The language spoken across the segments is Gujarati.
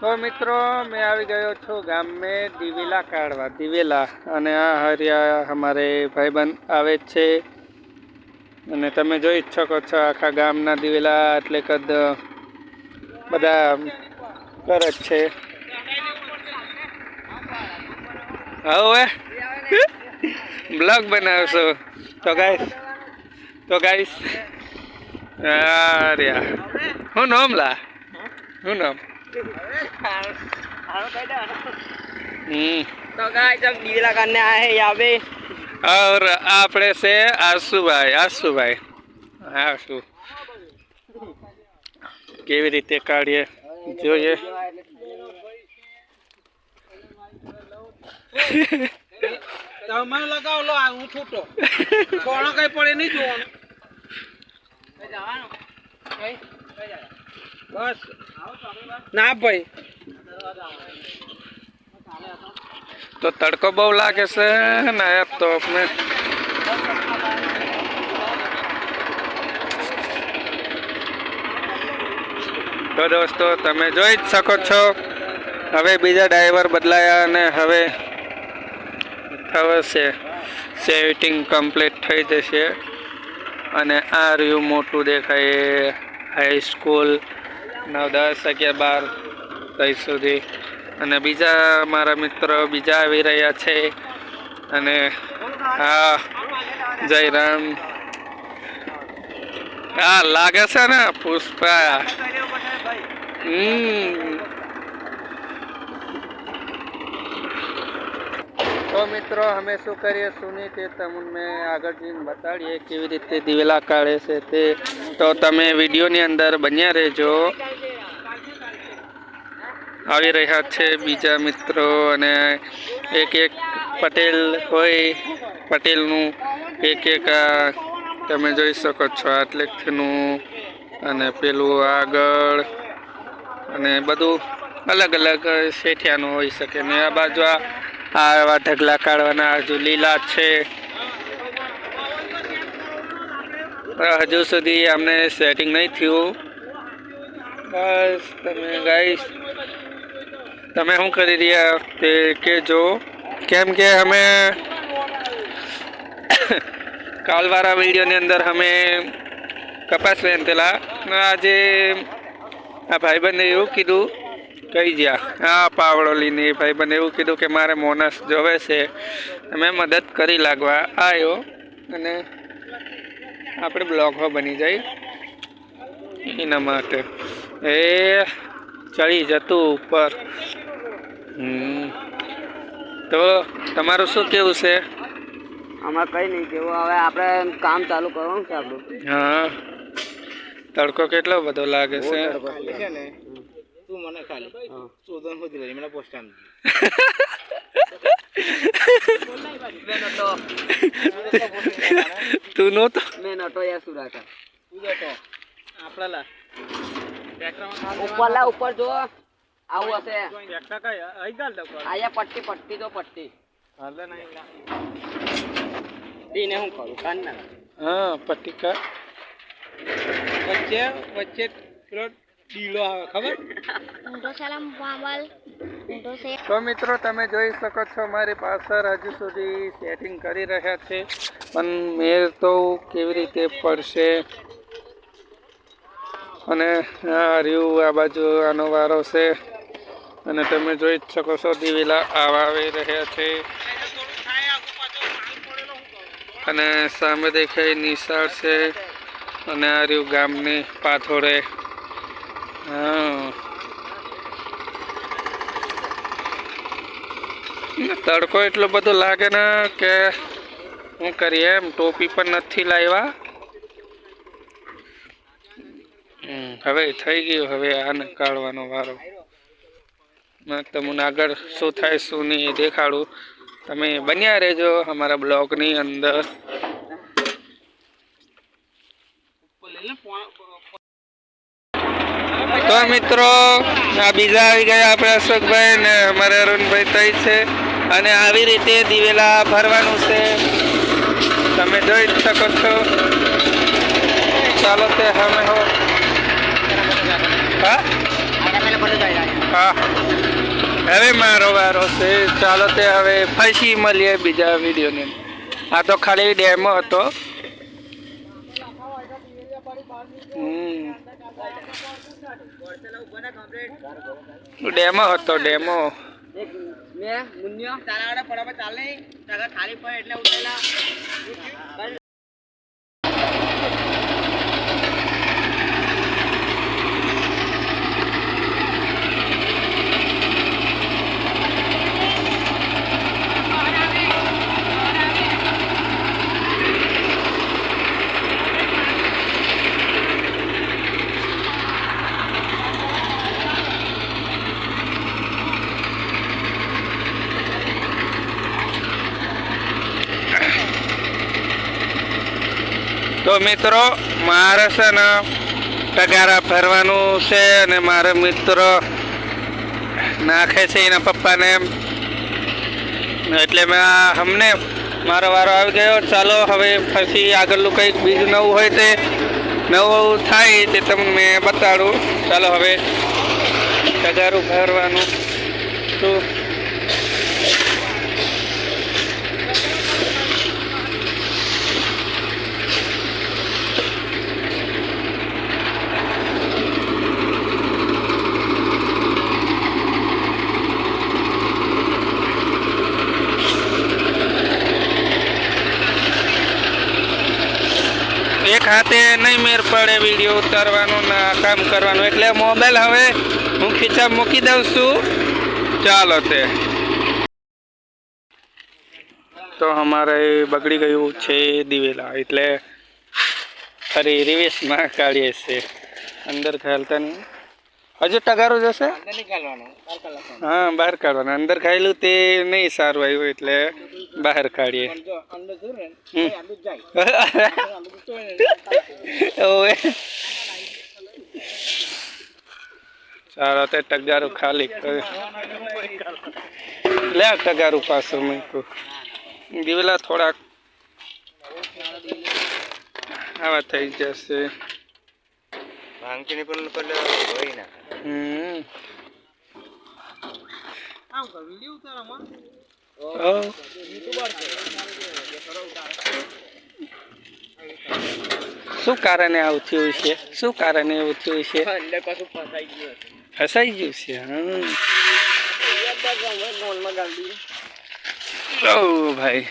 તો મિત્રો, મેં આવી ગયો છું ગામ મેં દિવેલા કાઢવા, દિવેલા. અને આ હરિયા અમારે ભાઈબંધ આવે છે. અને તમે જોઈ જ શકો છો આખા ગામના દિવેલા એટલે કદ બધા કરે જ છે. હવે બ્લોગ બનાવશો. તો ગાઈશ તો ગાઈશ અરે હું નામ લા? હું નામ? हम्म तो गाइस जब नीला करने आए हैं यहाँ पे और આપણે છે આશુભાઈ આશુભાઈ આશુ કેવી રીતે કાઢીએ જોઈએ તમે લગાવ લો આ હું છૂટો કોણો કઈ પડે નહીં જોવાનું બસ ના ભાઈ. તો તડકો બહુ લાગે છે ને તો આપણે. તો દોસ્તો, તમે જોઈ જ શકો છો. હવે બીજા ડ્રાઈવર બદલાયા અને હવે થશે સેટિંગ કમ્પ્લીટ થઈ જશે. અને આ રહ્યું મોટું દેખાય હાઈસ્કૂલ નવ દસ અગિયાર બાર તઈ સુધી. અને બીજા મારા મિત્રો બીજા આવી રહ્યા છે. અને હા, જયરામ. હા, લાગે છે ને પુષ્પા. હમ. તો મિત્રો, અમે શું કરીએ? સુની તે તમને આગળ જઈને બતાડીએ કેવી રીતે દિવેલા કાઢે છે તે. તો તમે વિડીયોની અંદર બન્યા રહેજો. આવી રહ્યા છે બીજા મિત્રો અને એક એક પટેલ હોય, પટેલનું એક એક તમે જોઈ શકો છો, આટલેકનું અને પેલું આગળ અને બધું અલગ અલગ શેઠિયાનું હોઈ શકે ને આ બાજુ આ આ એવા ઢગલા કાઢવાના હજુ લીલા છે. હજુ સુધી અમને સેટિંગ નહીં થયું. બસ, તમે ગાઈશ તમે શું કરી રહ્યા તે કહેજો. કેમ કે અમે કાલવાળા વિડીયોની અંદર અમે કપાસ વેંતેલા આજે આ ભાઈબંધે એવું કીધું કઈ ગયા હા પાવડો લઈને ભાઈબંધે એવું કીધું કે મારે મોનસ જોવે છે. મેં મદદ કરી લાગવા આવ્યો અને આપણે બ્લોગમાં બની જાય એના માટે. એ ચડી જતું ઉપર. હમ. તો તમારું શું કેવું છે? આમાં કઈ નહીં કેવું? હવે આપણે કામ ચાલુ કરવાનું છે આપણું. હા. તડકો કેટલો બધો લાગે છે. તું મને ખાલી. ચોદન હોતી રહી મને પોસ્ટાન તું નહોતો? મેં નટો યા સુરાતા આપડા લા. ઉપર લા ઉપર જો. આવું હશે. આયા પટ્ટી પટ્ટી તો પટ્ટી. એને હું કરું? કાન ના હા પટ્ટિકા વચ્ચે વચ્ચે પેલો ડીલો આવે ખબર? ઊંધો સલામ Muhammad. ઊંધો saya. તો મિત્રો તમે જોઈ શકો છો મારી પાછળ હજુ સુધી સેટિંગ કરી રહ્યા છે. પણ મેર તો કેવી રીતે પડશે? અને આ રહ્યું આ બાજુ આનો વારો છે. અને તમે જોઈ જ શકો છો દિવેલા આવા આવી રહ્યા છે. અને સામે દેખાય નિશાળ છે. અને આ રહ્યું ગામની પાથોડે તડકો એટલો બધો લાગે ને કે શું કરીએ એમ, ટોપી પણ નથી લાવ્યા. હવે થઈ ગયું, હવે આ કાઢવાનો વારો. તમને આગળ શું થાય શું નહીં દેખાડું. તમે બન્યા રહેજો અમારા બ્લોગની અંદર. તો મિત્રો, આ બીજા આવી ગયા આપણે અશોકભાઈ ને અમારે અરુણભાઈ તઈ છે. અને આવી રીતે દિવેલા ભરવાનું છે. તમે જોઈ શકો છો. ચાલો તે હમે હો. હા? હવે મારો વારો છે. ચાલો તે હવે પછી મળીએ બીજા વિડીયોની. આ તો ખાલી ડેમો હતો. હમ. ડેમો હતો ડેમો મેં મુન્યો તારા વાળા ફટાફટ ચાલ તારા ખાલી પડે એટલે ઉઠેલા મિત્રો, મારે છે ને ટગારા ફરવાનું છે અને મારા મિત્રો નાખે છે એના પપ્પાને એટલે મેં આ અમને મારો વારો આવી ગયો. ચાલો, હવે પછી આગળનું કંઈક બીજું નવું હોય તે નવું થાય તે તમને બતાડું. ચાલો, હવે ટગારું ભરવાનું શું એક હાથે નહીં મેર પડે વીડિયો ઉતારવાનું ના કામ કરવાનું. એટલે મોબાઈલ હવે હું ખીચા મૂકી દઉં છું. ચાલો તે. તો અમારે બગડી ગયું છે દિવેલા. એટલે ફરી રિવેશમાં કાઢીએ છીએ. અંદર ખ્યાલતા નહીં હજુ ટગારું જશે નીકળવાનું હા બહાર કાઢવાનું અંદર ખાયેલું તે નહીં સારું આવ્યું એટલે બહાર કાઢીએ જો અંદર જોયું ને હમ. આંદુ જાય આંદુ તો હોય ને ઓવે ચાલો તે ટગારું ખાલી કર લે આ ટગારું પાછું મૂક્યું દિવેલા થોડાક આવા થઈ જશે ભાંગીને પણ પેલું હોય ના. હમ. આમ કર શું કારણે આવું થયું છે? શું કારણે એવું થયું છે? ફસાઈ ગયું છે હમ. ગોલમાં ભાઈ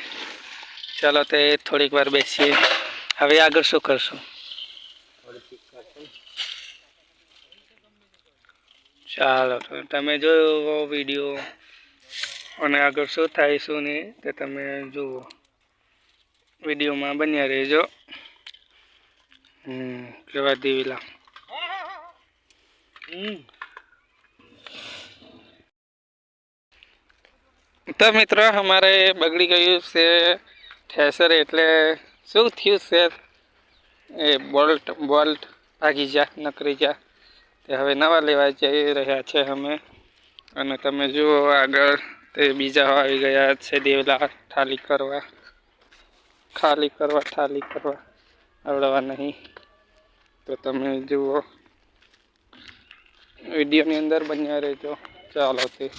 ચાલો તે થોડીક વાર બેસીએ. હવે આગળ શું કરશું? ચાલો તો તમે જોયો વીડિયો અને આગળ શું થાય, શું નહીં, તે તમે જુઓ. વિડીયોમાં બન્યા રહેજો. હમ, કેવા દીવેલા. તો મિત્રો, અમારે બગડી ગયું છે ઠેસર એટલે શું થયું છે? એ બોલ્ટ બોલ્ટ ભાગી જા, નકરી જા. તે હવે નવા લેવા જઈ રહ્યા છે અમે. અને તમે જુઓ આગળ તે બીજા આવી ગયા છે દેવલા ઠાલી કરવા. ખાલી કરવા, ઠાલી કરવા. આવડવા નહીં. તો તમે જુઓ. વિડીયોની અંદર બન્યા રહેજો. ચાલો તે.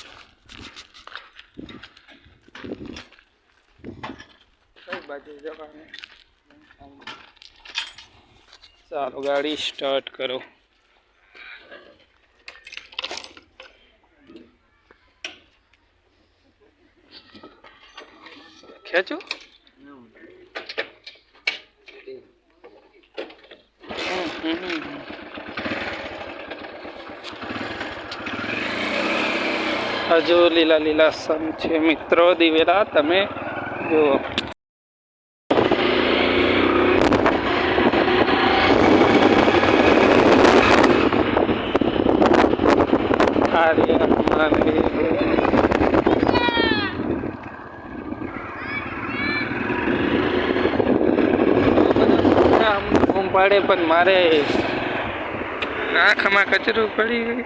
ચાલો, ગાડી સ્ટાર્ટ કરો. ખેંચો હમ, હમ, હમ. હજુ લીલા લીલા સમ છે મિત્રો દિવેલા તમે જુઓ અરે અમારે આમ બૂમ પાડે, પણ મારે આંખમાં કચરું પડી ગયું.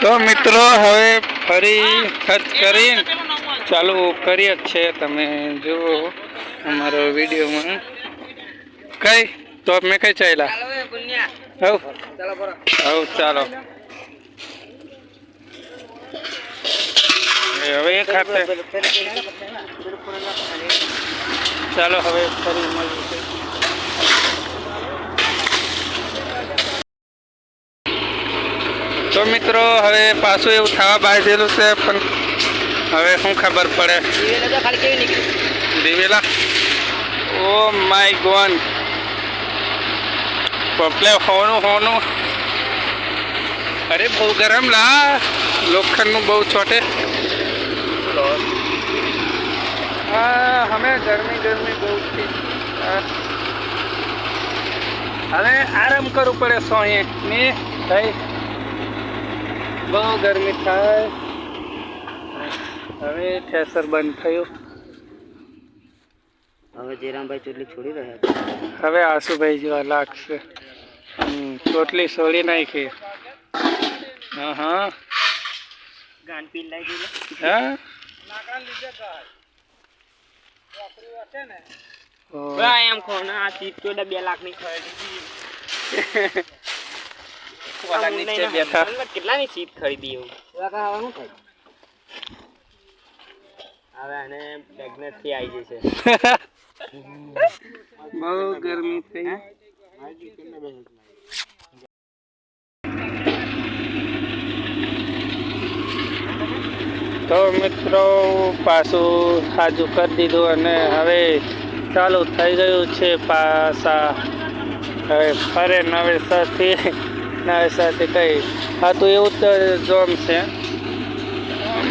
તો મિત્રો, હવે ફરી ખર્ચ કરીને ચાલુ કરીએ જ છે. તમે જુઓ અમારો વિડીયોમાં. કઈ? તો મેં કઈ ચાલ્યા? હવ. હવ, ચાલો. હવે એક હાથે. ચાલો હવે ફરી મળીશું તો મિત્રો, હવે પાછું એવું થવા બાંધેલું છે, પણ હવે શું ખબર પડે? દિવેલા? ઓ માય ગોન પપલે હોનું હોનું. અરે બહુ ગરમ લા. લોખંડનું બહુ છોટે. હા હમે ગરમી ગરમી બહુ હવે આરામ કરવું પડે સોએ ને ભાઈ બહુ ગરમી થાય. હવે ઠેસર બંધ થયું. હવે જયરામભાઈ ચોટલી છોડી રહ્યા હવે આસુભાઈ જેવા લાગશે. ચોટલી છોડી નાખી. હા હા. ગાન પી લઈ હા. એમ ખો ને આ સીટ તો બે લાખની ખરીદી વાલા નીચે કેટલાની સીટ ખરીદી એવું થાય હવે આને પ્રેગ્નેટથી આવી જશે બહુ ગરમી થઈ. તો મિત્રો, પાછું સાજું કરી દીધું અને હવે ચાલુ થઈ ગયું છે પાછા હવે ફરે નવેસરથી નવેસરથી કઈ તો એવું તો જોમ છે.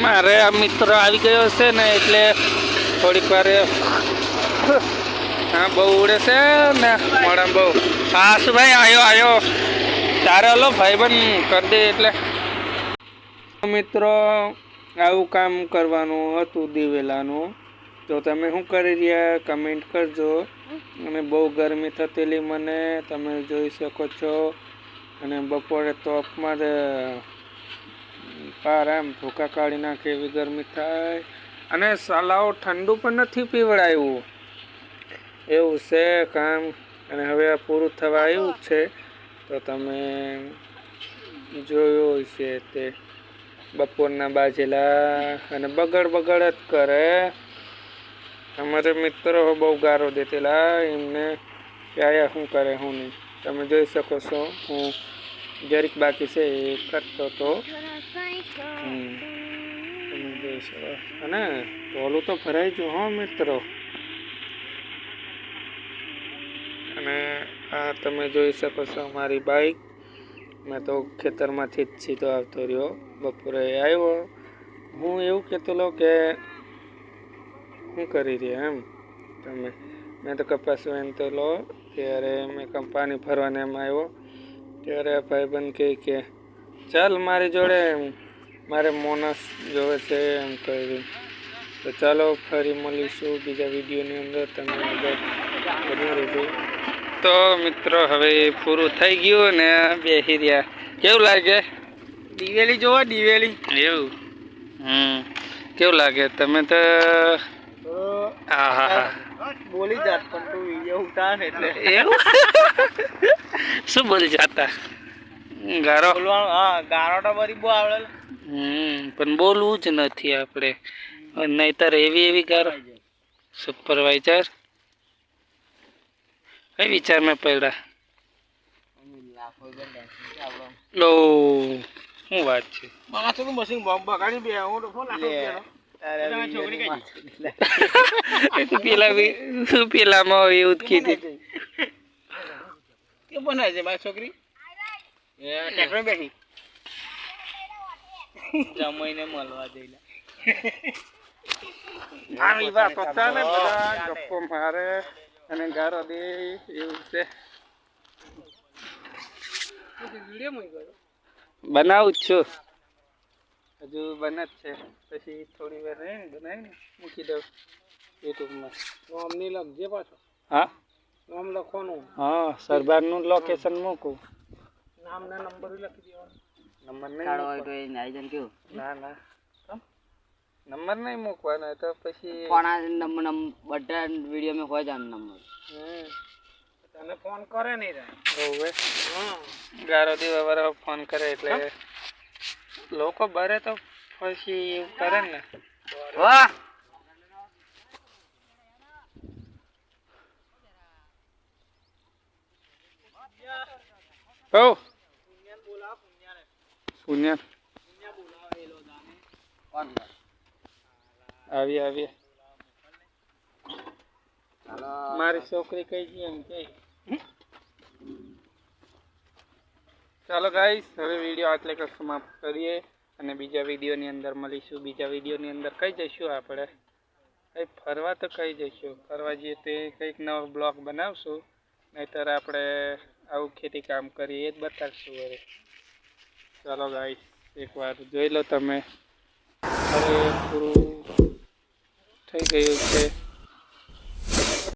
મારે આ મિત્ર આવી ગયો છે ને એટલે થોડીક વાર હા, બહુ ઉડે છે ને, મોડા બહુ. ભાઈ આવ્યો આવ્યો તારે હલો, ભાઈબંધ કરી દે એટલે. મિત્રો આવું કામ કરવાનું હતું દિવેલાનું. તો તમે શું કરી રહ્યા? કમેન્ટ કરજો. અને બહુ ગરમી થતેલી મને. તમે જોઈ શકો છો. અને બપોરે તોપમાં જ પાર એમ ભૂકા કાઢી નાખે એવી ગરમી થાય. અને સાલાઓ ઠંડુ પણ નથી પીવડાયું. એવું છે કામ. અને હવે આ પૂરું થવા આવ્યું છે. તો તમે જોયું હશે તે. બપોરના બાજેલા અને બગડ બગડ જ કરે. અમારે મિત્રો બહુ ગારો દેતેલા એમને ક્યાં શું કરે શું નહીં. તમે જોઈ શકો છો, હું જરીક બાકી છે, એ કરતો તો. હમ. તમે જોઈ શકો. અને ટોલું તો ભરાઈ ગયું હો મિત્રો. અને આ તમે જોઈ શકો છો મારી બાઈક. મેં તો ખેતરમાંથી જ સીધો આવતો રહ્યો. બપોરે આવ્યો. હું એવું કહેતો લો કે, શું કરી રહ્યા એમ તમે? મેં તો કપાસ એમ તો લો. ત્યારે મેં કંપાની ફરવાને એમ આવ્યો. ત્યારે ભાઈબંધ કહે કે, ચાલ મારી જોડે મારે મોનસ જોવે છે એમ કહ્યું. તો ચાલો ફરી મળીશું બીજા વિડીયોની અંદર. તમે બન્યા રહેજો. તો મિત્રો હવે પૂરું થઈ ગયું ને બેસી રહ્યા. કેવું લાગે? દિવેલી જોવો દિવેલી. એવું? હમ. કેવું લાગે? તમે તો હા હા હા. બોલી જાત પણ તું વીડિયો ઉતાર એટલે. એવું? શું બોલી જાતા? ગારો. બોલવાનું હા ગારો તો બરી બહુ આવડે હમ પણ બોલવું જ નથી આપણે. નહીતર એવી એવી ગારો. સુપરવાઇઝર કઈ વિચારમાં પડ્યા? લો શું વાત છે? મારા તો મશીન બોમ્બ બગાડી બે હું તો ફોન પેલા. પેલામાં એવું કીધું. કે બનાવે છે મારી છોકરી? ટ્રેક્ટર બેઠી. જમાઈને મળવા જઈને આવી વાત હતા ને બધા ગપ્પો મારે. અને ગારો દે એવું છે. બનાવું જ છું. હજુ બને જ છે. પછી થોડી વાર રહીને બનાવીને મૂકી દઉં યુટ્યુબમાં. અમની લખજે પાછો. હા? નામ લખવાનું. હા સરબારનું લોકેશન મૂકું. નામ ને નંબર લખી દેવાનું. નંબર નહીં મૂકવાનો. ના ના. નંબર નહીં મૂકવાનો તો પછી કોણા નંબર બધા વીડિયો મેં હોય જાન નંબર. હમ. તને ફોન કરે નહીં રે. હોવે. ગારો દીવા ફોન કરે એટલે લોકો બરે તો પછી એવું કરે ને. વાહ. હો પુણ્યા આવીએ આવીએ. મારી છોકરી કઈ છે એમ કે. ચાલો ગાઈસ હવે વીડિયો આટલે કર સમાપ્ત કરીએ અને બીજા વિડીયોની અંદર મળીશું. બીજા વિડીયોની અંદર કઈ જઈશું આપણે? કઈ ફરવા તો કઈ જઈશું? ફરવા જઈએ તે કંઈક નવો બ્લોગ બનાવશું. નહીતર આપણે આવું ખેતી કામ કરીએ એ જ બતાવશું હવે. ચાલો ગાઈસ એકવાર જોઈ લો તમે. હવે પૂરું થઈ ગયું છે